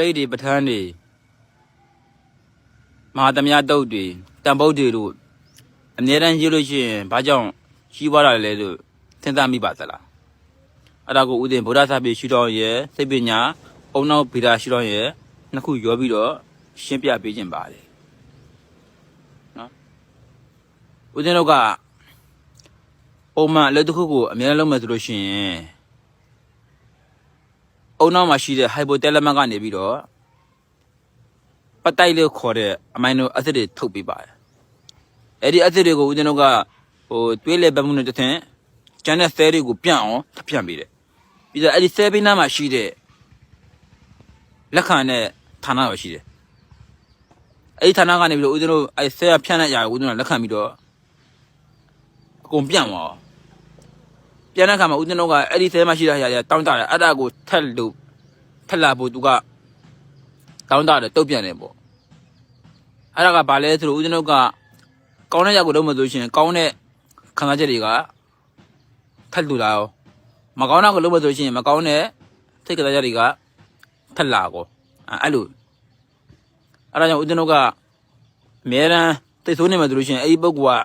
ရိတ်တွေပဋ္ဌာန်းတွေမဟာသမယတုတ်တွေတန်ပုတ်တွေတို့အများတန်းရေးလို့ရှိရင်ဘာကြောင့်ရှိသွားတာလဲလို့သင်္သမိပါသလားအဲ့ဒါကိုဥဒင်ဗုဒ္ဓစာပေရှိတော်ရဲ့စိတ်ပညာအုံနောက်ဗေဒရှိတော်ရဲ့နှစ်ခုရောပြီးတော့ရှင်းပြပေးခြင်းပါတယ်နော်ဥဒင်တို့ကပုံမှန်အလုပ်တစ်ခုကိုအများနဲ့လုပ်မယ်ဆိုလို့ရှိရင် အုံနောက်မှာရှိတဲ့ hypothalamus ကနေပြီးတော့ပတ်တိုက်လို့ခေါ်တဲ့အမိုင်နိုအက်ဆစ်တွေထုတ်ပေးပါတယ်အဲ့ဒီအက်ဆစ်တွေကိုဦးဇင်းတို့ကဟိုတွေးလေပတ်မှုနဲ့တစ်ထင်ကျန်တဲ့ cell တွေကိုပြန့်အောင်ဖြန့်ပေးတယ်ပြီးတော့အဲ့ဒီ cell ဘေးနားမှာရှိတဲ့လက်ခံတဲ့ဌာနပဲရှိတယ်အဲ့ဒီဌာနကနေပြီးတော့ဦးဇင်းတို့အဲ့ cell ဖြန့်တဲ့အရာကိုဦးဇင်းတို့ကလက်ခံပြီးတော့အကုန်ပြန့်သွားအောင် ပြန်တဲ့အခါမှာဦးဇင်းတို့ကအဲ့ဒီ cell မှာရှိတဲ့အရာတွေတောင်းတတယ်အဲ့ဒါကိုထက်လို့ထက်လာဖို့သူကတောင်းတတယ်တုတ်ပြန်တယ်ပေါ့အဲ့ဒါကဘာလဲဆိုတော့ဦးဇင်းတို့ကကောင်းတဲ့ရောက်ကိုလုံးမလို့ရှိရင်ကောင်းတဲ့ခံစားချက်တွေကထက်လူလာရောမကောင်းတာကိုလုံးမလို့ရှိရင်မကောင်းတဲ့စိတ်ကစားချက်တွေကထက်လာကောအဲ့လိုအဲ့ဒါကြောင့်ဦးဇင်းတို့ကအများရန်သိဆိုးနေမှဆိုလို့ရှိရင်အဲ့ဒီပုဂ္ဂိုလ်က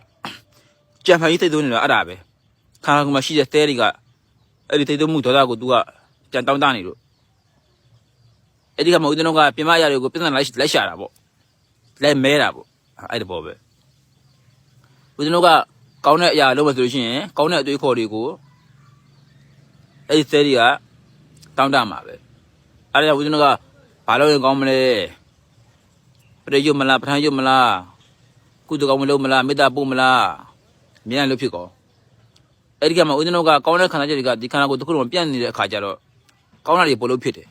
ကြံဖန်ကြီးသိဆိုးနေတာအဲ့ဒါပဲ ခန္ဓာကိုယ်မှာရှိတဲ့သဲတွေကအဲ့ဒီသိဆိုးမှုဒေါသကို तू ကပြန်တောင်းတနေလို့အဲ့ဒီကမှဦးဇင်းတို့ကပြင်မရတွေကိုပြဿနာလိုက်လိုက်ရှာတာပေါ့လိုက်မဲတာပေါ့အဲ့ဒီပေါ်ပဲဦးဇင်းတို့ကကောင်းတဲ့အရာလုပ်မှဆိုလို့ရှိရင်ကောင်းတဲ့အတွေးခေါ်တွေကိုအဲ့ဒီသဲတွေကတောင်းတမှာပဲအဲ့ဒါကြောင့်ဦးဇင်းတို့ကဘာလို့ရင်ကောင်းမလဲပရိယုတ်မလားပဋ္ဌာန်းယုတ်မလားကုသကောင်းမလို့မလားမေတ္တာပို့မလားမြန်လို့ဖြစ်ကော အဲ့ဒီကမှဦးဇင်းတို့ကကောင်းတဲ့ခန္ဓာချက်တွေကဒီခန္ဓာကိုယ်တစ်ခုလုံးပြန့်နေတဲ့အခါကျတော့ကောင်းတာတွေပို့လို့ဖြစ်တယ်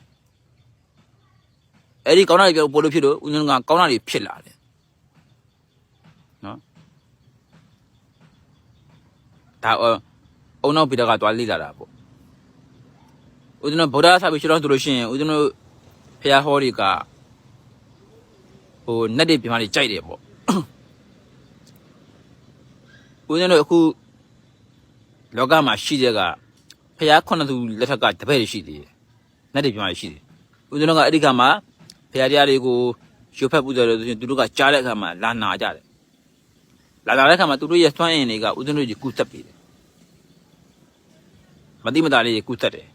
အဲ့ဒီကောင်းတာတွေပို့လို့ဖြစ်လို့ဦးဇင်းတို့ကကောင်းတာတွေဖြစ်လာတယ်နော်ဒါအုံနောက်ပိတကသွားလိလာတာပေါ့ဦးဇင်းတို့ဗုဒ္ဓဆာပြီးရှင်းတော့ဆိုလို့ရှိရင်ဦးဇင်းတို့ဖះဟောတွေကဟိုနတ်တွေပြမတွေကြိုက်တယ်ပေါ့ဦးဇင်းတို့အခု လောကမှာရှိတဲ့ကဖះခုနှစ်သူလက်ထက်ကတပည့်တွေရှိသေးတယ်နတ်တွေပြမတွေရှိတယ်ဦးဇင်းတို့ကအဲ့ဒီကမှာဖះတရားတွေကိုရွတ်ဖက်ပူဇော်တယ်ဆိုရင်သူတို့ကကြားတဲ့အခါမှာလာနာကြတယ်လာလာတဲ့အခါမှာသူတို့ရဲ့သွမ်းအင်တွေကဦးဇင်းတို့ကြီးကူသက်ပြီးတယ်မတိမတာလေးကြီးကူသက်တယ်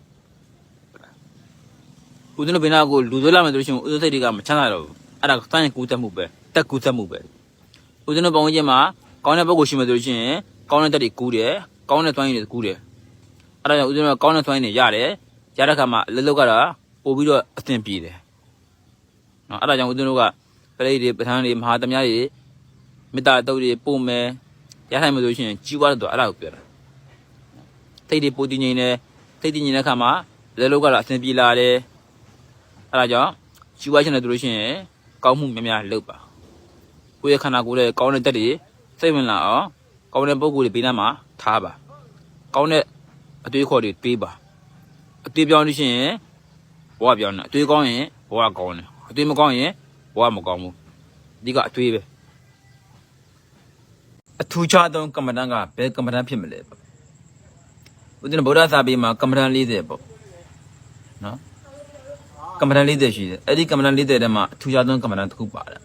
ဦးဇင်းတို့ဘင်းနာကိုလူသွေးလာမယ်ဆိုလို့ရှိရင်ဦးဇင်းစိတ်တွေကမချမ်းသာတော့ဘူးအဲ့ဒါတိုင်းကူးတက်မှုပဲတက်ကူးတက်မှုပဲဦးဇင်းတို့ပုံဝင်ချင်းမှာကောင်းတဲ့ပုံကိုရှိမယ်ဆိုလို့ရှိရင်ကောင်းတဲ့တက်တွေကူးတယ် ကောင်းတဲ့သွိုင်းတွေကူးတယ်အဲ့ဒါကြောင့်ဦးဇင်းတို့ကကောင်းတဲ့သွိုင်းတွေရတယ်ရတဲ့ခါမှာအလက်လောက်ကတော့ပို့ပြီးတော့အသင်ပြေတယ်နော်အဲ့ဒါကြောင့်ဦးဇင်းတို့ကပရိသေပဋ္ဌာန်းတွေမဟာသမ ्या တွေမေတ္တာတုတ်တွေပို့မယ်ရထိုင်မယ်ဆိုလို့ရှိရင်ကြီးပွားတော့အဲ့ဒါကိုပြောတာစိတ်တွေပိုတည်ငြိမ်တယ်စိတ်တည်ငြိမ်တဲ့ခါမှာလက်လောက်ကတော့အသင်ပြေလာတယ်အဲ့ဒါကြောင့်ယူဝါရှင်တယ်ဆိုလို့ရှိရင်ကောင်းမှုများများလုပ်ပါကိုယ့်ရဲ့ခန္ဓာကိုယ်ရဲ့ကောင်းတဲ့တက်တွေစိတ်ဝင်လာအောင် ကောင်းတဲ့ပုံကိုယ်တွေဘေးနားမှာထားပါကောင်းတဲ့အတွေးခေါ်တွေတွေးပါအတွေးပြောင်းလို့ရှိရင်ဘဝပြောင်းတယ်အတွေးကောင်းရင်ဘဝကောင်းတယ်အတွေးမကောင်းရင်ဘဝမကောင်းဘူးဒီကအတွေးပဲအထူးခြားသောကမ္မဋ္ဌာန်းကဘယ်ကမ္မဋ္ဌာန်းဖြစ်မလဲပေါ့ဦးဇင်းဗုဒ္ဓစာပေမှာကမ္မဋ္ဌာန်း40ပေါ့နော်ကမ္မဋ္ဌာန်း40ရှိတယ်အဲ့ဒီကမ္မဋ္ဌာန်း40ထဲမှာအထူးခြားဆုံးကမ္မဋ္ဌာန်းတစ်ခုပါတယ်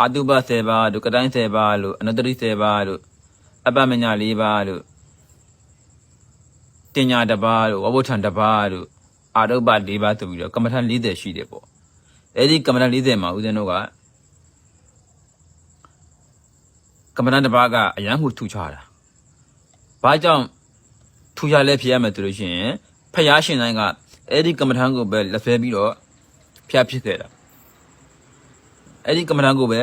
အာတုပ10ပါးတို့ကတိုင်း10ပါးလို့အနတ္တရိ10ပါးလို့အပ္ပမညာ4ပါးလို့တင်ညာတစ်ပါးလို့ဝဘုထံတစ်ပါးလို့အာရုပ္ပ4ပါးဆိုပြီးတော့ကမ္မဋ္ဌာန်း40ရှိတယ်ပေါ့အဲ့ဒီကမ္မဋ္ဌာန်း40မှာဦးဇင်းတို့ကကမ္မဋ္ဌာန်းတစ်ပါးကအရန်ကိုထူခြားတာဘာကြောင့်ထူခြားလဲဖြစ်ရမယ်ဆိုလို့ရှိရင်ဖယားရှင်တိုင်းကအဲ့ဒီကမ္မထံကိုပဲလက်ဖဲပြီးတော့ဖျားဖြစ်ခဲ့တာ အဲ့ဒီကမ္မထံကိုပဲ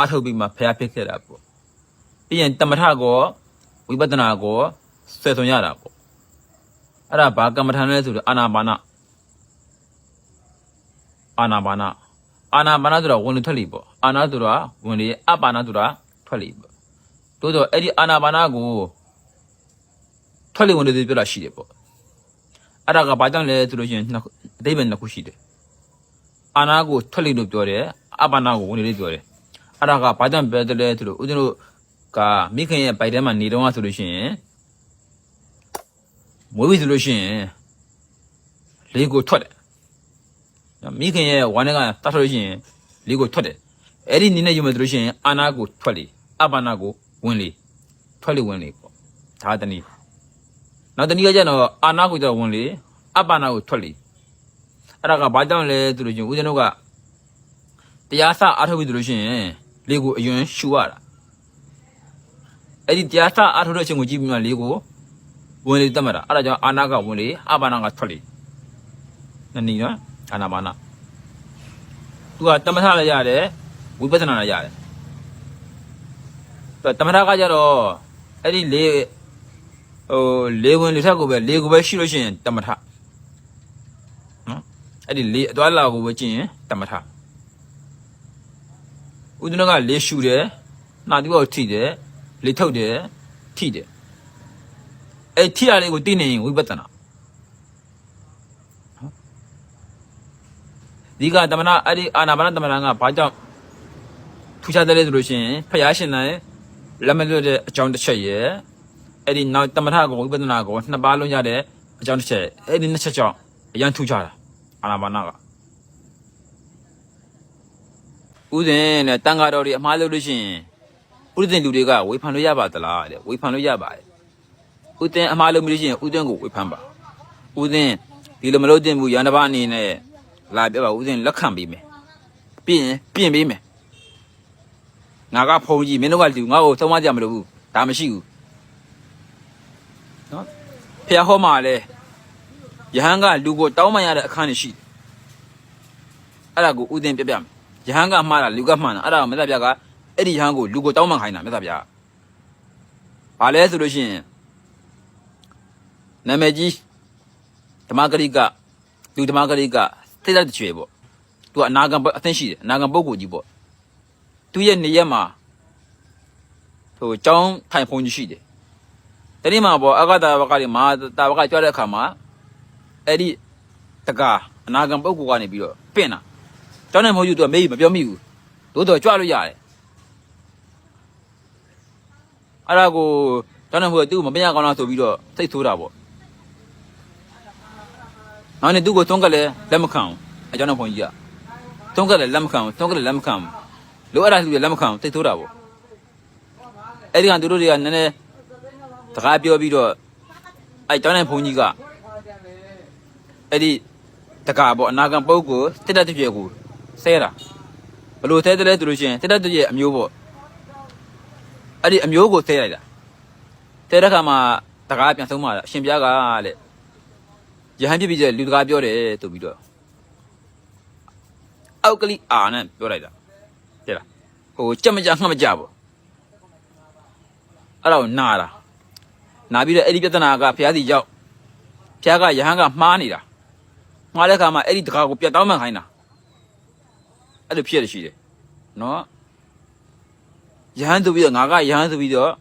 အထုတ်ပြီးမှဖျားဖြစ်ခဲ့တာပေါ့ပြီးရင်တမထကောဝိပဿနာကောဆွဲဆောင်ရတာပေါ့အဲ့ဒါဘာကမ္မထံလဲဆိုတော့အာနာပါနအာနာပါနအာနာပါနဆိုတာဝင်လေထွက်လေပေါ့အာနာဆိုတာဝင်လေအပါနာဆိုတာထွက်လေပေါ့တိုးတော့အဲ့ဒီအာနာပါနကိုထွက်လေဝင်လေပြောတာရှိတယ်ပေါ့အဲ့ဒါကဘာကြောင့်လဲဆိုလို့ရှိရင်နှစ်ခုအတိပ္ပယ်နှစ်ခုရှိတယ် အာနာကိုထွက်လိလို့ပြောတယ်အပါနာကိုဝင်လိလို့ပြောတယ်အဲ့ဒါကဘာကြောင့်ပဲတယ်လဲဆိုလို့ဦးဇင်းတို့ကမိခင်ရဲ့ဗိုက်ထဲမှာနေတော့ဆိုလို့ရှိရင်မွေးပြီဆိုလို့ရှိရင်လေကိုထွက်တယ်နော်မိခင်ရဲ့ဝမ်းထဲကတတ်ထွက်လို့ရှိရင်လေကိုထွက်တယ်အဲ့ဒီနည်းနဲ့ယူမယ်ဆိုလို့ရှိရင်အာနာကိုထွက်လေအပါနာကိုဝင်လေထွက်လေဝင်လေပေါ့ဒါတနည်းနောက်တနည်းကကျတော့အာနာကိုကျတော့ဝင်လေအပါနာကိုထွက်လေ အဲ့ဒါကဘာကြောင့်လဲဆိုလို့ရှိရင်ဦးဇင်းတို့ကတရားစအားထုတ်ပြီဆိုလို့ရှိရင်လေကိုအရင်ရှူရတာအဲ့ဒီတရားစအားထုတ်တဲ့အချိန်ကိုကြည့်ပြီးမှလေကိုဝင်လေတတ်မှတ်တာအဲ့ဒါကြောင့်အာနာကဝင်လေအပါနာကထွက်လေနည်းနည်းနော်အာနာပါနာသူကတမထလည်းရတယ်ဝိပဿနာလည်းရတယ်သူကတမထကကြတော့အဲ့ဒီလေဟိုလေဝင်လေထက်ကိုပဲလေကိုပဲရှိလို့ရှိရင်တမထနော် အဲ့ဒီလေအသွားလာကိုပဲကြည့်ရင်တမထဦးဇင်းကလေရှူတယ်နှာတူကိုထိတယ်လေထုတ်တယ်ထိတယ်အဲ့ထိရလေးကိုသိနေရင်ဝိပဿနာဒီကတမနာအဲ့ဒီအာနာပါနတမနာကဘာကြောင့်ထူးခြားတယ်လဲဆိုလို့ရှိရင်ဖယားရှင်နိုင်လက်မလွတ်တဲ့အကြောင်းတစ်ချက်ရယ်အဲ့ဒီနောက်တမထကိုဝိပဿနာကိုနှစ်ပါးလုံးရတဲ့အကြောင်းတစ်ချက်အဲ့ဒီနှစ်ချက်ကြောင့်အရန်ထူးခြားတာ အာနာပါနကဥစဉ်နဲ့တန်ဃာတော်တွေအမှားလုပ်လို့ရှိရင်ဥစဉ်လူတွေကဝေဖန်လို့ရပါသလားတဲ့ဝေဖန်လို့ရပါတယ်ဥစဉ်အမှားလုပ်လို့ရှိရင်ဥစဉ်ကိုဝေဖန်ပါဥစဉ်ဒီလိုမလုပ်သင့်ဘူးရန်တပါအနေနဲ့လာပြပါဥစဉ်လက်ခံပေးမယ်ပြင်ရင်ပြင်ပေးမယ်ငါကဖုံကြီးမင်းတို့ကလူငါ့ကိုသုံးမကြမလို့ဘူးဒါမရှိဘူးနော်ဖះဟောမှာလဲ ယဟန်ကလူကိုတောင်းမှရတဲ့အခန်းရှိတယ်အဲ့ဒါကိုဥစဉ်ပြပြမယ်ယဟန်ကမှားတာလူကမှားတာအဲ့ဒါကိုမြတ်ဗျာကအဲ့ဒီယဟန်ကိုလူကိုတောင်းမှခိုင်းတာမြတ်ဗျာဘာလဲဆိုလို့ရှိရင်နာမည်ကြီးဓမ္မဂရိကလူဓမ္မဂရိကသိတဲ့ကျွေပေါ့သူကအနာဂံအသင်းရှိတယ်အနာဂံပုဂ္ဂိုလ်ကြီးပေါ့သူရဲ့နေရက်မှာဟိုကျောင်းထိုင်ဖုန်ကြီးရှိတယ်တနေ့မှာပေါ့အဂတာဘကတွေမှာတာဘကကြွတဲ့အခါမှာ အဲ့ဒီတကအနာဂံပုဂ္ဂိုလ်ကနေပြီးတော့ပင့်တာကျောင်းနဲ့မဟုတ်ဘူးသူကမေးမပြောမိဘူးသို့တော်ကြွလို့ရတယ်အဲ့ဒါကိုကျောင်းနဲ့မဟုတ်သူ့မပင်ရကောင်းလားဆိုပြီးတော့စိတ်ဆိုးတာပေါ့နောက်နေ့သူ့ကိုသုံးကလည်းလက်မခံဘူးအကြောင်းတော်ဘုန်းကြီးကသုံးကလည်းလက်မခံဘူးသုံးကလည်းလက်မခံဘူးလိုအပ်တာလူတွေလက်မခံဘူးစိတ်ဆိုးတာပေါ့အဲ့ဒီကသူတို့တွေကနည်းနည်းတကားပြောပြီးတော့အဲ့ကျောင်းတော်ဘုန်းကြီးက အဲ့ဒီတကားပေါ့အနာဂံပုဂ္ဂိုလ်တက်တက်ပြည့်ကိုဆဲတာဘလို့ဆဲတယ်လဲဆိုလို့ရှိရင်တက်တက်ပြည့်အမျိုးပေါ့အဲ့ဒီအမျိုးကိုဆဲလိုက်တာဆဲတဲ့ခါမှာတကားပြန်ဆုံးမှာအရှင်ပြားကတဲ့ရဟန်းဖြစ်ပြီးတဲ့လူတကားပြောတယ်ဆိုပြီးတော့အောက်ကလေးအာနဲ့ပြောလိုက်တာတဲ့လားဟိုကြက်မကြငှက်မကြပေါ့အဲ့တော့နာတာနာပြီးတော့အဲ့ဒီပြဿနာကဘုရားစီရောက်ဘုရားကရဟန်းကမှားနေတာ မှားတဲ့ခါမှာအဲ့ဒီတကားကိုပြတ်တောင်းမှန်ခိုင်းတာအဲ့လိုဖြစ်ရရှိတယ်နော်ရဟန်းဆိုပြီးတော့ငါကရဟန်းဆိုပြီးတော့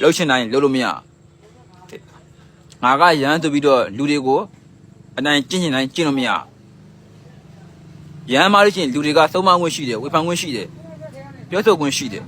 လှုပ်ရှင်တိုင်းလှုပ်လို့မရငါကရဟန်းဆိုပြီးတော့လူတွေကိုအနိုင်ကျင့်ကျင်တိုင်းကျင့်လို့မရရဟန်းမလို့ရှိရင်လူတွေကသုံးမခွင့်ရှိတယ်ဝေဖန်ခွင့်ရှိတယ်ပြောဆိုခွင့်ရှိတယ်